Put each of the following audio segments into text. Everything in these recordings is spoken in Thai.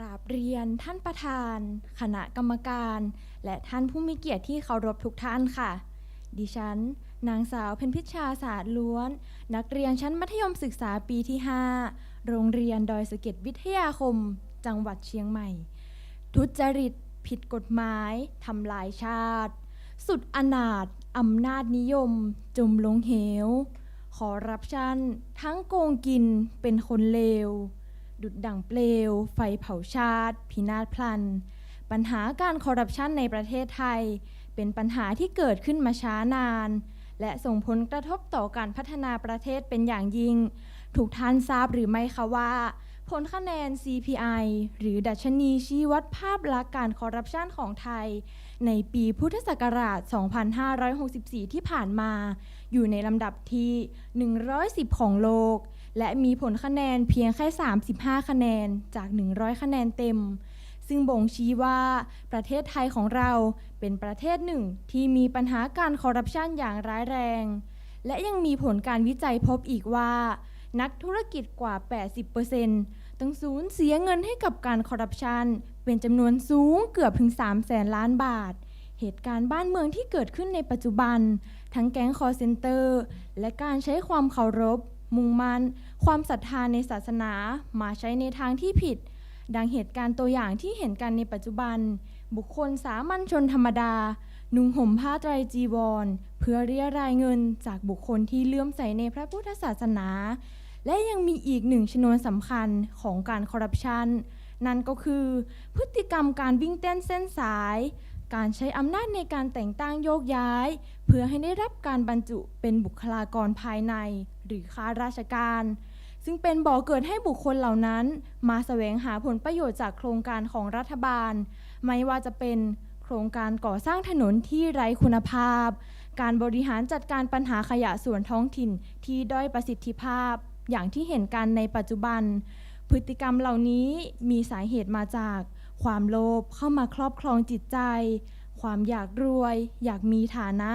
ราบเรียนท่านประธาน คณะกรรมการ และท่านผู้มีเกียรติที่เคารพทุกท่านค่ะ ดิฉัน นางสาวเพ็ญพิชชาศาสตร์ล้วน นักเรียนชั้นมัธยมศึกษาปีที่ 5 โรงเรียนดอยสะเก็ดวิทยาคม จังหวัดเชียงใหม่ ทุจริต ผิดกฎหมาย ทำลายชาติ สุดอนาถอำนาจนิยม จมลงเหว ขอรับชันทั้งโกงกินเป็นคนเลว ดุดดั่งเปลว ไฟเผาชาติ พินาศพลัน ปัญหาการคอร์รัปชันในประเทศไทย เป็นปัญหาที่เกิดขึ้นมาช้านาน และส่งผลกระทบต่อการพัฒนาประเทศเป็นอย่างยิ่ง ถูกท่านทราบหรือไม่คะว่า ผลคะแนน CPI หรือดัชนีชี้วัดภาพลักษณ์การคอร์รัปชันของไทย ในปีพุทธศักราช 2564 ที่ผ่านมา อยู่ในลำดับที่ 110 ของโลก และมีผลคะแนนเพียงแค่ 35 คะแนนจาก 100 คะแนนเต็ม ซึ่งบ่งชี้ว่าประเทศไทยของเราเป็นประเทศหนึ่งที่มีปัญหาการคอร์รัปชันอย่างร้ายแรง และยังมีผลการวิจัยพบอีกว่า นักธุรกิจกว่า 80%ต้องสูญเสียเงินให้กับการคอร์รัปชัน เป็นจำนวนสูงเกือบถึง 3 แสนล้านบาท เหตุการณ์บ้านเมืองที่เกิดขึ้นในปัจจุบัน ทั้งแก๊งคอร์เซนเตอร์ และการใช้ความเคารพ มุ่งมั่นความศรัทธาในศาสนา มาใช้ในทางที่ผิด ดังเหตุการณ์ตัวอย่างที่เห็นกันในปัจจุบัน บุคคลสามัญชนธรรมดา นุ่งห่มผ้าไตรจีวร เพื่อเรียรายเงินจากบุคคลที่เลื่อมใสในพระพุทธศาสนา และยังมีอีกหนึ่งชนวนสำคัญของการคอร์รัปชันนั่นก็คือพฤติกรรมการวิ่งเต้นเส้นสาย การใช้อำนาจในการแต่งตั้งโยกย้าย เพื่อให้ได้รับการบรรจุเป็นบุคลากรภายใน หรือข้าราชการ ซึ่งเป็นบ่อเกิดให้บุคคลเหล่านั้น มาแสวงหาผลประโยชน์จากโครงการของรัฐบาล ไม่ว่าจะเป็นโครงการก่อสร้างถนนที่ไร้คุณภาพ การบริหารจัดการปัญหาขยะส่วนท้องถิ่นที่ด้อยประสิทธิภาพ อย่างที่เห็นกันในปัจจุบัน พฤติกรรมเหล่านี้มีสาเหตุมาจาก ความโลภเข้ามาครอบครองจิตใจ ความอยากรวย อยากมีฐานะ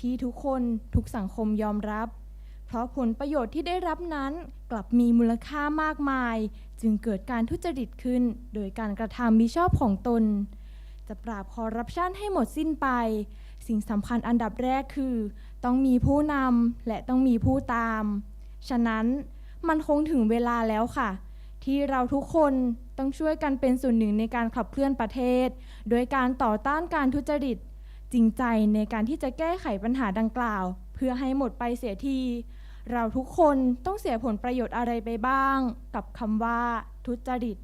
ที่ทุกคนทุกสังคมยอมรับ เพราะผลประโยชน์ที่ได้รับนั้นกลับมีมูลค่ามากมาย จึงเกิดการทุจริตขึ้น โดยการกระทำมิชอบของตน จะปราบคอร์รัปชันให้หมดสิ้นไป สิ่งสำคัญอันดับแรกคือ ต้องมีผู้นำและต้องมีผู้ตาม ฉะนั้นมันคงถึงเวลาแล้วค่ะ ที่เราทุกคนต้องช่วยกันเป็นส่วนหนึ่งในการขับเคลื่อนประเทศ โดยการต่อต้านการทุจริต จริงใจในการที่จะแก้ไขปัญหาดังกล่าว เพื่อให้หมดไปเสียที เราทุกคนต้องเสียผลประโยชน์อะไรไปบ้าง กับคำว่า ทุจริต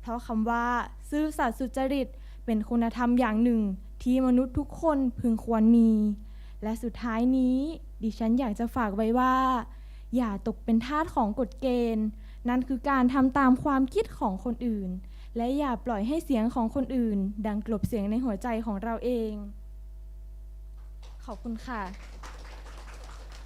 เพราะคำว่า ซื่อสัตย์สุจริต เป็นคุณธรรมอย่างหนึ่ง ที่มนุษย์ทุกคนพึงควรมี และสุดท้ายนี้ ดิฉันอยากจะฝากไว้ว่า อย่าตกเป็นทาสของกฎเกณฑ์ นั่นคือการทำตามความคิดของคนอื่น และอย่าปล่อยให้เสียงของคนอื่น ดังกลบเสียงในหัวใจของเราเอง ขอบคุณค่ะ